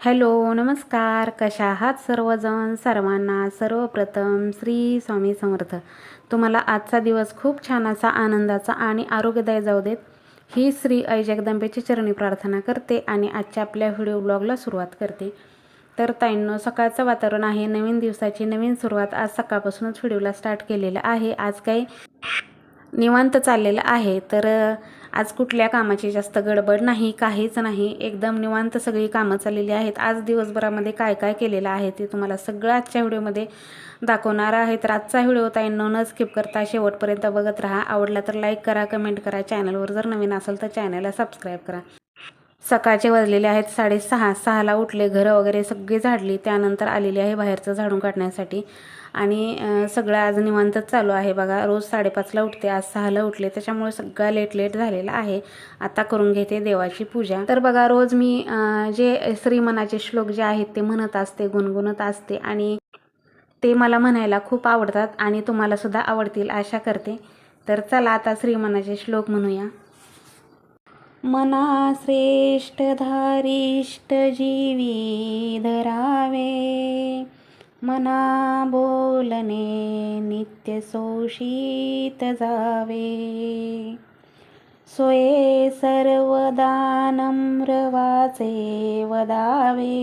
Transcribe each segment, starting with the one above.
Hello नमस्कार. कशा आहात सर्वजण? सर्वांना सर्वप्रथम श्री स्वामी समर्थ. तुम्हाला आजचा दिवस खूप छान असा आनंदाचा आणि आरोग्यदायी जाऊ देत. ही श्री आई जगदंबेची चरणी प्रार्थना करते आणि आजच्या आपल्या व्हिडिओ ब्लॉगला सुरुवात करते. तर ताईंनो सकाळचं वातावरण आहे. नवीन दिवसाची नवीन सुरुवात आज सकाळपासूनच व्हिडिओला स्टार्ट केलेलं आहे. आज काही निवांत चाललेलं आहे. तर आज कुठल्या कामाची जास्त गडबड नाही काहीच नाही. एकदम निवांत सगळी कामं चाललेली आहेत. आज दिवसभरामध्ये काय काय केलेलं आहे ते तुम्हाला सगळं आजच्या व्हिडिओमध्ये दाखवणार आहे तर आजचा व्हिडिओ ताईंनो न स्किप करता शेवटपर्यंत बघत राहा. आवडला तर लाईक करा कमेंट करा. चॅनलवर जर नवीन असेल तर चॅनलला सबस्क्राईब करा. सकाळचे वाजलेले आहेत साडेसहा. सहाला उठले घरं वगैरे सगळी झाडली. त्यानंतर आलेली आहे बाहेरचं झाडून काढण्यासाठी. आणि सगळं आज निवांतच चालू आहे बघा. रोज साडेपाचला उठते आज सहाला उठले त्याच्यामुळे सगळं लेट लेट झालेला आहे. आता करून घेते देवाची पूजा. तर बघा रोज मी जे श्रीमनाचे श्लोक जे आहेत ते म्हणत असते गुणगुणत असते आणि ते मला म्हणायला खूप आवडतात आणि तुम्हाला सुद्धा आवडतील आशा करते. तर चला आता श्रीमनाचे श्लोक म्हणूया. मना श्रेष्ठ धारिष्ट जीवी धरावे. मना बोलणे नित्य सोषित जावे. सोये सर्वदा नम्रवाचे वदावे.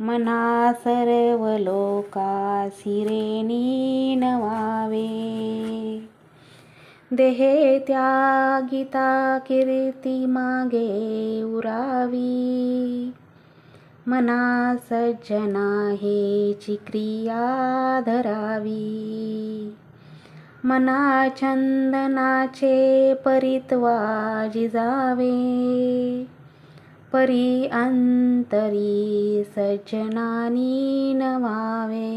मना सर्व लोका सिरेणी नवावे देहे त्यागिता कीर्ती मागे उरावी. मना सज्जना हेची क्रिया धरावी. मना चंदनाचे परित्वा जिजावे परी अंतरी सज्जनानी नवावे.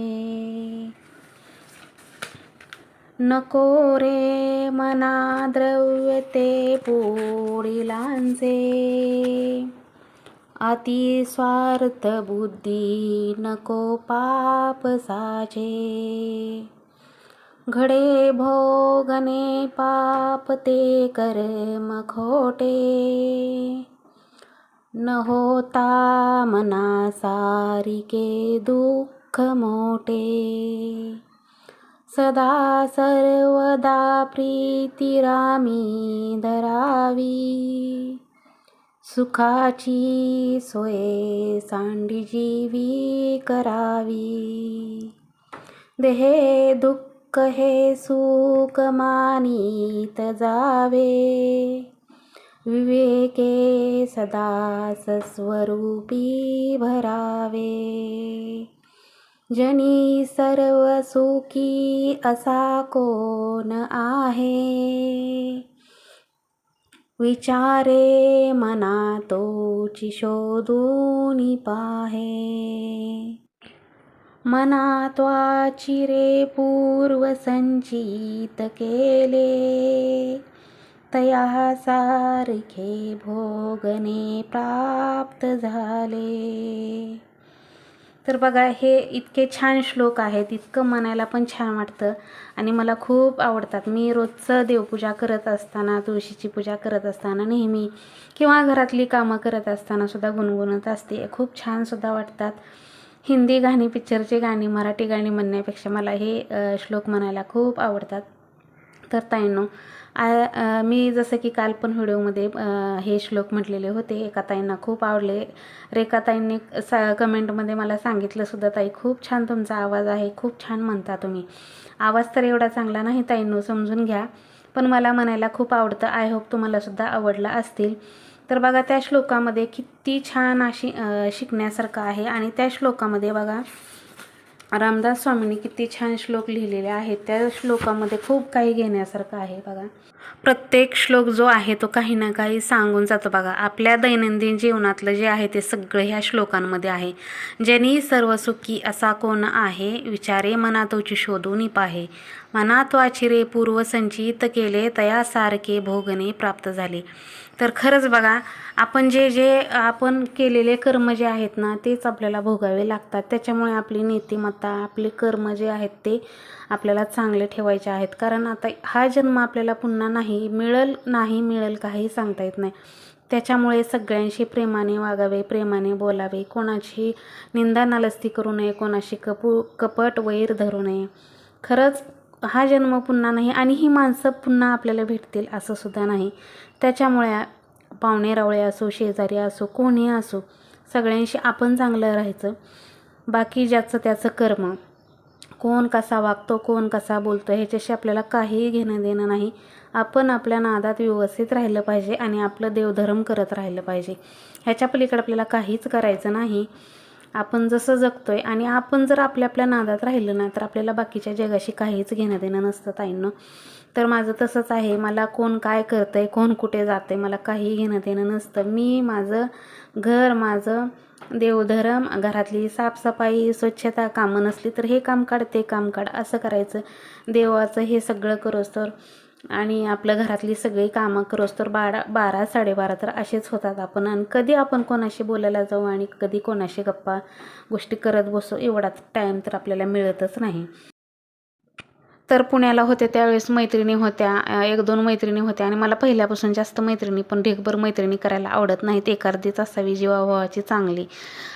नको रे मना द्रव्य ते पुढिलांचे अति स्वार्थ बुद्धी नको पाप साचे घडे भोगने पाप ते कर्म खोटे। न होता मना सारिके दुःख मोठे सदा सर्वदा प्रीतिरामी धरावी। सुखाची सोये सांडी जीवी करावी. देहे दुःख हे सुख मानित जावे. विवेके सदा सस्वरूपी भरावे. जनी सर्व सुखी असा कोण आहे? विचारे मना तोची शोधून पाहे मना त्वाची रे पूर्व संचित केले। तया सारखे भोगने प्राप्त झाले। तर बघा हे इतके छान श्लोक आहेत इतकं म्हणायला पण छान वाटतं आणि मला खूप आवडतात. मी रोजचं देवपूजा करत असताना तुळशीची पूजा करत असताना नेहमी किंवा घरातली कामं करत असताना सुद्धा गुणगुणत असते. खूप छानसुद्धा वाटतात. हिंदी गाणी पिक्चरची गाणी मराठी गाणी म्हणण्यापेक्षा मला हे श्लोक म्हणायला खूप आवडतात. तर ताईंनो आ मी जसं की काल पण व्हिडिओमध्ये हे श्लोक म्हटलेले होते एका ताईंना खूप आवडले. रेखाताईंनी सा कमेंटमध्ये मला सांगितलं सुद्धा ताई खूप छान तुमचा आवाज आहे खूप छान म्हणता तुम्ही. आवाज तर एवढा चांगला नाही ताईंनो समजून घ्या. पण मला म्हणायला खूप आवडतं आय होप तुम्हाला सुद्धा आवडला असतील. तर बघा त्या श्लोकामध्ये किती छान अशी शिकण्यासारखं आहे. आणि त्या श्लोकामध्ये बघा रामदास स्वामींनी किती छान श्लोक लिहिलेले आहेत. त्या श्लोकामध्ये खूप काही घेण्यासारखं आहे बघा. प्रत्येक श्लोक जो आहे तो काही ना काही सांगून जातो बघा. आपल्या दैनंदिन जीवनातलं जे आहे ते सगळं ह्या श्लोकांमध्ये आहे. ज्यांनी सर्व सुखी असा कोण आहे विचारे मनातोची शोधून पाहे मनात वाचिरे पूर्व संचित केले तयासारखे भोगणे प्राप्त झाले. तर खरंच बघा आपण जे जे आपण केलेले कर्म जे आहेत ना तेच आपल्याला भोगावे लागतात. त्याच्यामुळे आपली नीतिमत्ता आपले कर्म जे आहेत ते आपल्याला चांगले ठेवायचे आहेत. कारण आता हा जन्म आपल्याला पुन्हा नाही मिळेल नाही मिळेल काही सांगता येत नाही. त्याच्यामुळे सगळ्यांशी प्रेमाने वागावे प्रेमाने बोलावे. कोणाची निंदा नालस्ती करू नये कोणाशी कपू कपट वैर धरू नये. खरंच हा जन्म पुन्हा नाही आणि ही माणसं पुन्हा आपल्याला भेटतील असं सुद्धा नाही. त्याच्यामुळे पाहुणे रावळे असो शेजारी असो कोणी असो सगळ्यांशी आपण चांगलं राहायचं. बाकी ज्याचं त्याचं कर्म. कोण कसा वागतो कोण कसा बोलतो ह्याच्याशी आपल्याला काहीही घेणं देणं नाही. आपण आपल्या नादात व्यवस्थित राहिलं पाहिजे आणि आपलं देवधर्म करत राहिलं पाहिजे. ह्याच्या पलीकडे आपल्याला काहीच करायचं नाही. आपण जसं जगतोय आणि आपण जर आपल्या आपल्या नादात राहिलं ना तर आपल्याला बाकीच्या जगाशी काहीच घेणं देणं नसतं ताईंनं. तर माझं तसंच आहे. मला कोण काय करतं आहे कोण कुठे जातं आहे मला काही घेणं देणं नसतं. मी माझं घर माझं देवधर्म घरातली साफसफाई स्वच्छता कामं नसली तर हे काम काढ ते काम काढ असं करायचं. देवाचं हे सगळं करोस तर आणि आपल्या घरातली सगळी कामं करोस तर बारा बारा साडेबारा तर असेच होतात आपण. आणि कधी आपण कोणाशी बोलायला जाऊ आणि कधी कोणाशी गप्पा गोष्टी करत बसू एवढाच टाईम तर आपल्याला मिळतच नाही. तर पुण्याला होते त्यावेळेस मैत्रिणी होत्या एक दोन मैत्रिणी होत्या आणि मला पहिल्यापासून जास्त मैत्रिणी पण ढेकभर मैत्रिणी करायला आवडत नाहीत. एखादीच असावी जीवाभावाची चांगली.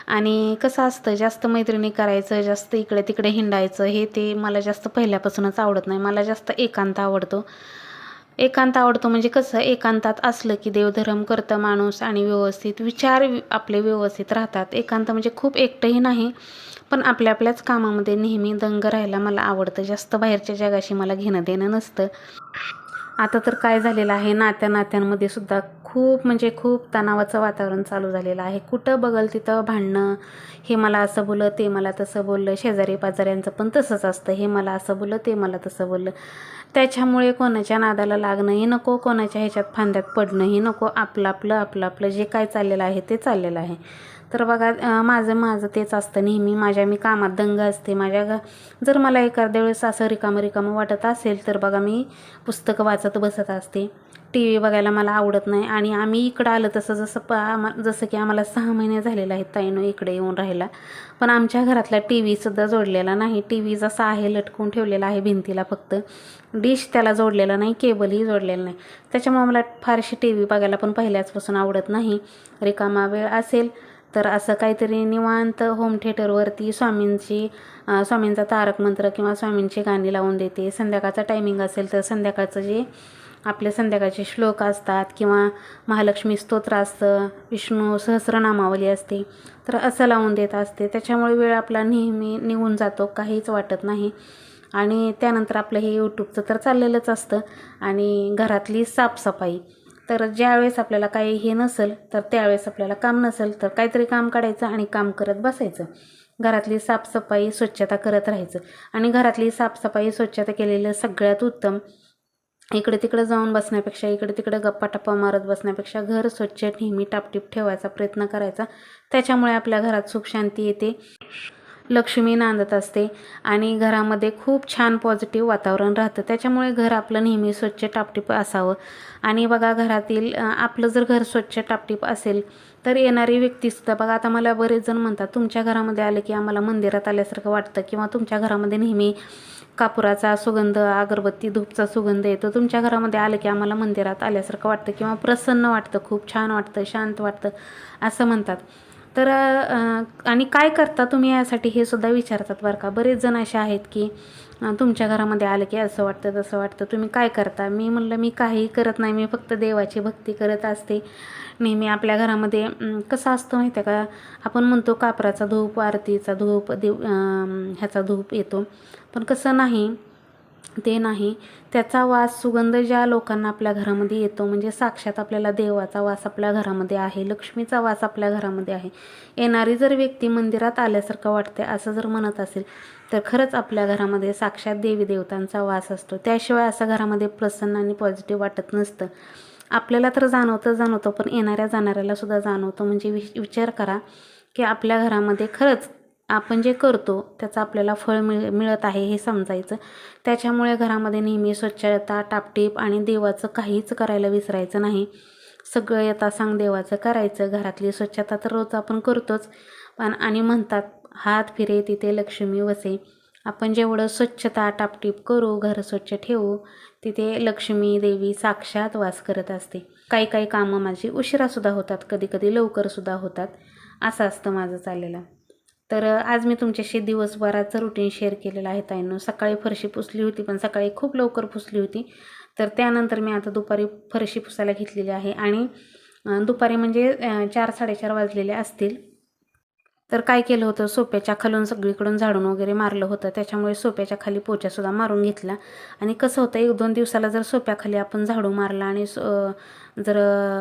आणि कसं असतं जास्त मैत्रिणी करायचं जास्त इकडे तिकडे हिंडायचं हे ते मला जास्त पहिल्यापासूनच आवडत नाही. मला जास्त एकांत आवडतो. एकांत आवडतो म्हणजे कसं एकांतात असलं की देवधर्म करतं माणूस आणि व्यवस्थित विचार आपले व्यवस्थित राहतात. एकांत म्हणजे खूप एकटंही नाही पण आपल्या आपल्याच कामामध्ये नेहमी दंग राहायला मला आवडतं. जास्त बाहेरच्या जगाशी मला घेणं देणं नसतं. आता तर काय झालेलं आहे नात्या नात्यांमध्ये सुद्धा खूप म्हणजे खूप तणावाचं वातावरण चालू झालेलं आहे. कुठं बघल तिथं भांडणं हे मला असं बोललं ते मला तसं बोललं शेजारी पाजाऱ्यांचं पण तसंच असतं. हे मला असं बोललं ते मला तसं बोललं. त्याच्यामुळे कोणाच्या नादाला लागणंही नको कोणाच्या ह्याच्यात फांद्यात पडणंही नको आपलं आपलं आपलं आपलं जे काय चाललेलं आहे ते चाललेलं आहे. तर बघा माझं माझं तेच असतं नेहमी. माझ्या मी कामात दंग असते. माझ्या घ जर मला एखाद्या वेळेस असं रिकामं रिकामं वाटत असेल तर बघा मी पुस्तकं वाचत बसत असते. टी व्ही बघायला मला आवडत नाही. आणि आम्ही इकडं आलं तसं जसं प आमा जसं की आम्हाला सहा महिने झालेले आहेत ताईनो इकडे येऊन राहायला. पण आमच्या घरातला टी व्हीसुद्धा जोडलेला नाही. टी व्ही जसा आहे लटकून ठेवलेला आहे भिंतीला फक्त. डिश त्याला जोडलेला नाही केबलही जोडलेला नाही. त्याच्यामुळे मला फारशी टी व्ही बघायला पण पहिल्याचपासून आवडत नाही. रिकामा वेळ असेल तर असं काहीतरी निवांत होम थिएटरवरती स्वामींची स्वामींचा तारक मंत्र किंवा स्वामींची गाणी लावून देते. संध्याकाळचा टायमिंग असेल तर संध्याकाळचं जे आपले संध्याकाळचे श्लोक असतात किंवा महालक्ष्मी स्तोत्र असतं विष्णू सहस्रनामावली असते तर असं लावून देत असते. त्याच्यामुळे वेळ आपला नेहमी निघून जातो काहीच वाटत नाही. आणि त्यानंतर आपलं हे यूट्यूबचं तर चाललेलंच असतं. आणि घरातली साफसफाई तर ज्यावेळेस आपल्याला काही हे नसेल तर त्यावेळेस आपल्याला काम नसेल तर काहीतरी काम काढायचं आणि काम करत बसायचं. घरातली साफसफाई स्वच्छता करत राहायचं. आणि घरातली साफसफाई स्वच्छता केलेलं सगळ्यात उत्तम इकडे तिकडे जाऊन बसण्यापेक्षा इकडे तिकडे गप्पा टप्पा मारत बसण्यापेक्षा घर स्वच्छ नेहमी टापटीप ठेवायचा प्रयत्न करायचा. त्याच्यामुळे आपल्या घरात सुख शांती येते. लक्ष्मी नांदत असते आणि घरामध्ये खूप छान पॉझिटिव्ह वातावरण राहतं. त्याच्यामुळे घर आपलं नेहमी स्वच्छ टापटीप असावं. आणि बघा घरातील आपलं जर घर स्वच्छ टापटीप असेल तर येणारी व्यक्तीसुद्धा बघा आता मला बरेच जण म्हणतात तुमच्या घरामध्ये आले की आम्हाला मंदिरात आल्यासारखं वाटतं किंवा तुमच्या घरामध्ये नेहमी कापुराचा सुगंध अगरबत्ती धूपचा सुगंध येतो. तुमच्या घरामध्ये आलं की आम्हाला मंदिरात आल्यासारखं वाटतं किंवा प्रसन्न वाटतं खूप छान वाटतं शांत वाटतं असं म्हणतात. तर आणि काय करता तुम्ही यासाठी हे सुद्धा विचारतात बरं का. बरेच जण असे आहेत की तुमच्या घरामध्ये आलं की असं वाटतं तसं वाटतं. तुम्ही काय करता? मी म्हणलं मी काही करत नाही. मी फक्त देवाची भक्ती करत असते. नेहमी आपल्या घरामध्ये कसं असतं माहिती आहे का? आपण म्हणतो कापराचा धूप आरतीचा धूप देव ह्याचा धूप येतो. पण कसं नाही ते नाही. त्याचा वास सुगंध ज्या लोकांना आपल्या घरामध्ये येतो म्हणजे साक्षात आपल्याला देवाचा वास आपल्या घरामध्ये आहे लक्ष्मीचा वास आपल्या घरामध्ये आहे. येणारी जर व्यक्ती मंदिरात आल्यासारखं वाटते असं जर म्हणत असेल तर खरंच आपल्या घरामध्ये साक्षात देवी देवतांचा वास असतो. त्याशिवाय असं घरामध्ये प्रसन्न आणि पॉझिटिव्ह वाटत नसतं. आपल्याला तर जाणवतं जाणवतं पण येणाऱ्या जाणाऱ्याला सुद्धा जाणवतं. म्हणजे वि विचार करा की आपल्या घरामध्ये खरंच आपण जे करतो त्याचं आपल्याला फळ मिळ मिळत आहे हे समजायचं. त्याच्यामुळे घरामध्ये नेहमी स्वच्छता टापटीप आणि देवाचं काहीच करायला विसरायचं नाही. सगळं येता सांग देवाचं करायचं. घरातली स्वच्छता तर रोज आपण करतोच. पण आणि म्हणतात हात फिरे तिथे लक्ष्मी वसे. आपण जेवढं स्वच्छता टापटीप करू घर स्वच्छ ठेवू तिथे लक्ष्मी देवी साक्षात वास करत असते. काही काही कामं माझी उशिरासुद्धा होतात. कधी कधी लवकरसुद्धा होतात. असं असतं माझं चाललेलं. तर आज मी तुमच्याशी दिवसभराचं रुटीन शेअर केलेलं आहे ताईंनो. सकाळी फरशी पुसली होती पण सकाळी खूप लवकर पुसली होती. तर त्यानंतर मी आता दुपारी फरशी पुसायला घेतलेली आहे आणि दुपारी म्हणजे चार साडेचार वाजलेले असतील. तर काय केलं होतं? सोप्याच्या खालून सगळीकडून झाडून वगैरे मारलं होतं. त्याच्यामुळे सोप्याच्या खाली पोच्यासुद्धा मारून घेतला आणि कसं होतं एक दोन दिवसाला जर सोप्याखाली आपण झाडू मारला आणि सो जर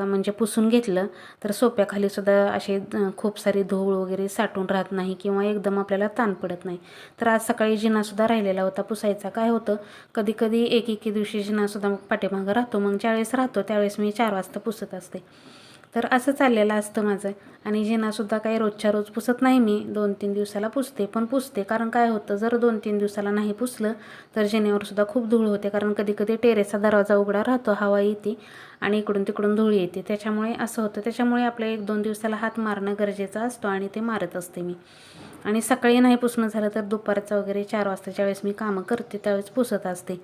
म्हणजे पुसून घेतलं तर सोप्याखाली सुद्धा असे खूप सारी धूळ वगैरे साठून राहत नाही किंवा एकदम आपल्याला ताण पडत नाही. तर आज सकाळी जिनासुद्धा राहिलेला होता पुसायचा. काय होतं? कधी कधी एक एके दिवशी जिनासुद्धा पाठीमागं राहतो. मग ज्यावेळेस राहतो त्यावेळेस मी चार वाजता पुसत असते. तर असं चाललेलं असतं माझं. आणि जिनासुद्धा काही रोजच्या रोज पुसत नाही मी. दोन तीन दिवसाला पुसते पण पुसते. कारण काय होतं जर दोन तीन दिवसाला नाही पुसलं तर जिन्यावर खूप धूळ होते. कारण कधी कधी टेरेसचा दरवाजा उघडा राहतो हवा येते आणि इकडून तिकडून धूळ येते. त्याच्यामुळे असं होतं. त्याच्यामुळे आपल्या एक दोन दिवसाला हात मारणं गरजेचं असतो आणि ते मारत असते मी. आणि सकाळी नाही पुसणं झालं तर दुपारचं वगैरे चार वाजताच्या वेळेस मी कामं करते त्यावेळेस पुसत असते.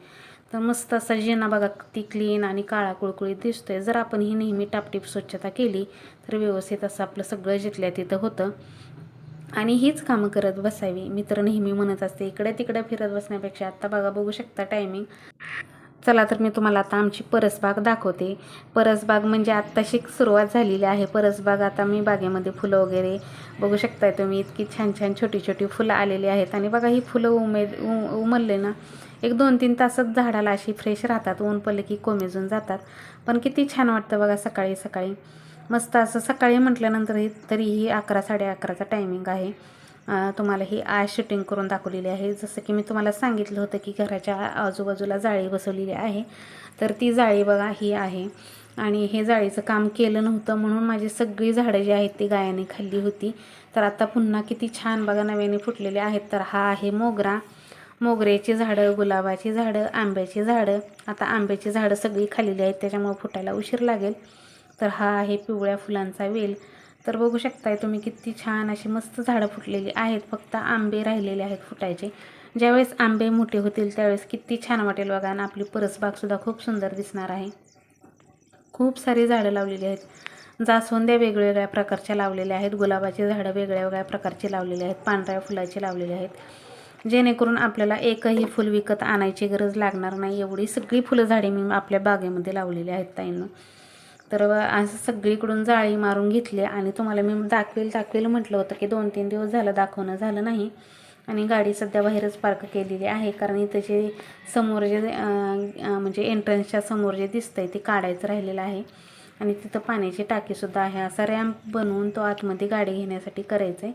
तर मस्त असा जिना बघा ती क्लीन आणि काळा कुळकुळीत दिसतोय. जर आपण ही नेहमी टापटीप स्वच्छता केली तर व्यवस्थित असं आपलं सगळं जिथल्या तिथं होतं. आणि हीच कामं करत बसावी. मी तर नेहमी म्हणत असते इकडे तिकडे फिरत बसण्यापेक्षा आत्ता बघा बघू शकता टायमिंग चला तर मी तुम्हाला आता आमची परसबाग दाखवते. परसबाग म्हणजे आत्ताशी सुरुवात झालेली आहे. परसबाग आता मी बागेमध्ये फुलं वगैरे बघू शकताय तुम्ही. इतकी छान छान छोटी छोटी फुलं आलेली आहेत. आणि बघा ही फुलं उमेद उ- उमलले ना. एक दोन तीन तासच झाडाला अशी फ्रेश राहतात ऊन पडले की कोमेजून जातात. पण किती छान वाटतं बघा सकाळी सकाळी. मस्त असं सकाळी म्हटल्यानंतरही तरीही अकरा साडे अकराचा टायमिंग आहे. तुम्हाला ही आय शूटिंग करून दाखवलेली आहे. जसं की मी तुम्हाला सांगितलं होतं की घराच्या आजूबाजूला जाळी बसवलेली आहे. तर ती जाळी बघा ही आहे. आणि हे जाळीचं काम केलं नव्हतं म्हणून माझी सगळी झाडं जी आहेत ती गायाने खाल्ली होती. तर आता पुन्हा किती छान बघा नव्याने फुटलेले आहेत. तर हा आहे मोगरा. मोगऱ्याची झाडं गुलाबाची झाडं आंब्याची झाडं. आता आंब्याची झाडं सगळी खाल्लेली आहेत त्याच्यामुळे फुटायला उशीर लागेल. तर हा आहे पिवळ्या फुलांचा वेल. तर बघू शकताय तुम्ही किती छान अशी मस्त झाडं फुटलेली आहेत. फक्त आंबे राहिलेले आहेत फुटायचे. ज्यावेळेस आंबे मोठे होतील त्यावेळेस किती छान वाटेल बघा आणि आपली परसबागसुद्धा खूप सुंदर दिसणार आहे. खूप सारी झाडं लावलेली आहेत. जास्वंद्या वेगवेगळ्या प्रकारच्या लावलेल्या आहेत. गुलाबाची झाडं वेगळ्या वेगळ्या प्रकारची लावलेली आहेत. पांढऱ्या फुलाची लावलेली आहेत. जेणेकरून आपल्याला एकही फुल विकत आणायची गरज लागणार नाही. एवढी सगळी फुलं झाडे मी आपल्या बागेमध्ये लावलेली आहेत ताईनं. तर असं सगळीकडून जाळी मारून घेतली आणि तुम्हाला मी दाखवेल दाखवेल म्हटलं होतं की दोन तीन दिवस झालं दाखवणं झालं नाही. आणि गाडी सध्या बाहेरच पार्क केलेली आहे कारण इथं जे समोर जे म्हणजे एंट्रन्सच्या समोर जे दिसतंय ते काढायचं राहिलेलं आहे. आणि तिथं पाण्याची टाकीसुद्धा आहे. असा रॅम्प बनवून तो आतमध्ये गाडी घेण्यासाठी करायचं आहे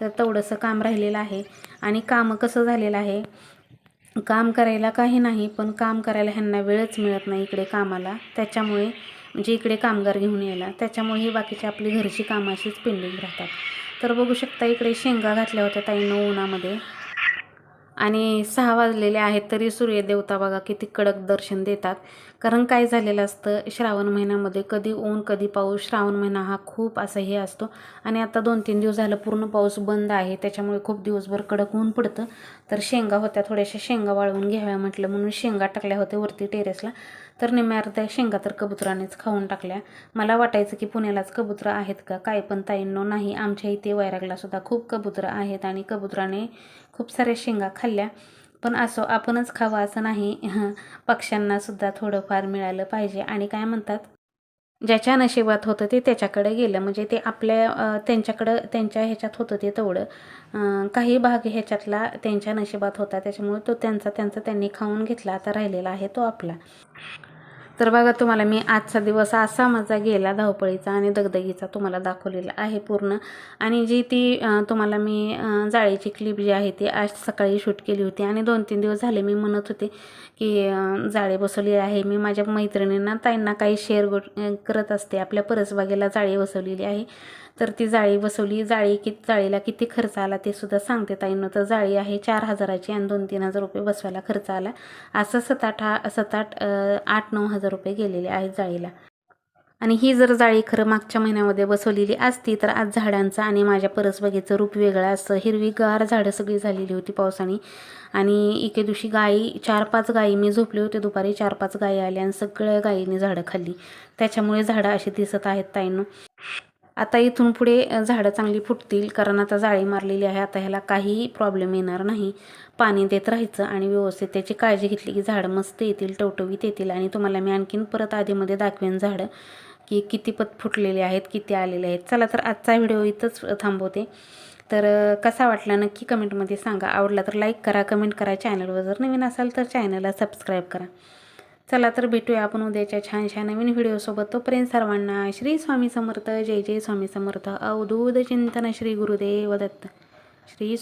तर तेवढंसं काम राहिलेलं आहे. आणि कामं कसं झालेलं आहे? काम करायला काही नाही पण काम करायला ह्यांना वेळच मिळत नाही इकडे कामाला. त्याच्यामुळे म्हणजे इकडे कामगार घेऊन यायला. त्याच्यामुळे ही बाकीची आपली घरची कामाशीच पेंडिंग राहतात. तर बघू शकता इकडे शेंगा घातल्या होत्या ताईनं उन्हामध्ये. आणि सहा वाजलेले आहेत तरी सूर्यदेवता बघा किती कडक दर्शन देतात. कारण काय झालेलं असतं श्रावण महिन्यामध्ये कधी ऊन कधी पाऊस. श्रावण महिना हा खूप असा हे असतो. आणि आता दोन तीन दिवस झालं पूर्ण पाऊस बंद आहे. त्याच्यामुळे खूप दिवसभर कडक ऊन पडतं. तर शेंगा होत्या थोड्याशा शेंगा वाळवून घ्याव्या म्हटलं. म्हणून शेंगा टाकल्या होत्या वरती टेरेसला. तर निम्या अर्ध्या शेंगा तर कबुतरानेच खाऊन टाकल्या. मला वाटायचं की पुण्यालाच कबुतरं आहेत का? काय पण ताईंनो नाही. आमच्या इथे वैरागला सुद्धा खूप कबुतरं आहेत आणि कबुतराने खूप साऱ्या शेंगा खाल्ल्या. पण असो आपणच खावं असं नाही. पक्ष्यांनासुद्धा थोडंफार मिळालं पाहिजे. आणि काय म्हणतात ज्याच्या नशिबात होतं ते त्याच्याकडे गेलं. म्हणजे ते आपल्या त्यांच्याकडं त्यांच्या ह्याच्यात होतं ते तेवढं. काही भाग ह्याच्यातला त्यांच्या नशिबात होता. त्याच्यामुळे तो त्यांचा त्यांचा त्यांनी खाऊन घेतला. आता राहिलेला आहे तो आपला. तर बघा तुम्हाला मी आजचा दिवस असा माझा गेला धावपळीचा आणि दगदगीचा तुम्हाला दाखवलेला आहे पूर्ण. आणि जी ती तुम्हाला मी जाळीची क्लिप जी आहे ती आज सकाळी शूट केली होती. आणि दोन तीन दिवस झाले मी म्हणत होते की जाळी बसवली आहे. मी माझ्या मैत्रिणींना ताईंना काही शेअर करत असते. आपल्या परसबागेला जाळी बसवलेली आहे. तर ती जाळी बसवली. जाळी कि जाळीला किती खर्च आला ते सुद्धा सांगते ताईनं. तर जाळी आहे चार हजाराची आणि दोन तीन हजार रुपये बसवायला खर्च आला. असं सात आठ हा सात आठ आठ नऊ हजार रुपये गेलेले आहेत जाळीला. आणि ही जर जाळी खरं मागच्या महिन्यामध्ये बसवलेली असती तर आज झाडांचं आणि माझ्या परसबागेचं रूप वेगळं असतं हिरवीगार झाडं सगळी झालेली होती पावसाने. आणि एके दिवशी गाई चार पाच गाई मी झोपले होते. दुपारी चार पाच गाई आल्या आणि सगळ्या गायीने झाडं खाल्ली. त्याच्यामुळे झाडं अशी दिसत आहेत ताईनं. आता इथून पुढे झाडं चांगली फुटतील कारण आता जाळी मारलेली आहे. आता ह्याला काहीही प्रॉब्लेम येणार नाही. पाणी देत राहायचं आणि व्यवस्थित त्याची काळजी घेतली की झाडं मस्त येतील टवटवीत येतील. आणि तुम्हाला मी आणखीन परत आधीमध्ये दाखवेन झाडं की किती पत फुटलेले आहेत किती आलेले आहेत. चला तर आजचा व्हिडिओ इथंच थांबवते. तर कसा वाटला नक्की कमेंटमध्ये सांगा. आवडला तर लाईक करा कमेंट करा. चॅनलवर जर नवीन असाल तर चॅनलला सबस्क्राईब करा. चला तर भेटूया आपण उद्याच्या छानशा नवीन व्हिडिओसोबत तोपर्यंत सर्वांना श्री स्वामी समर्थ जय जय स्वामी समर्थ. अवधूत चिंतन श्री गुरुदेव दत्त. श्री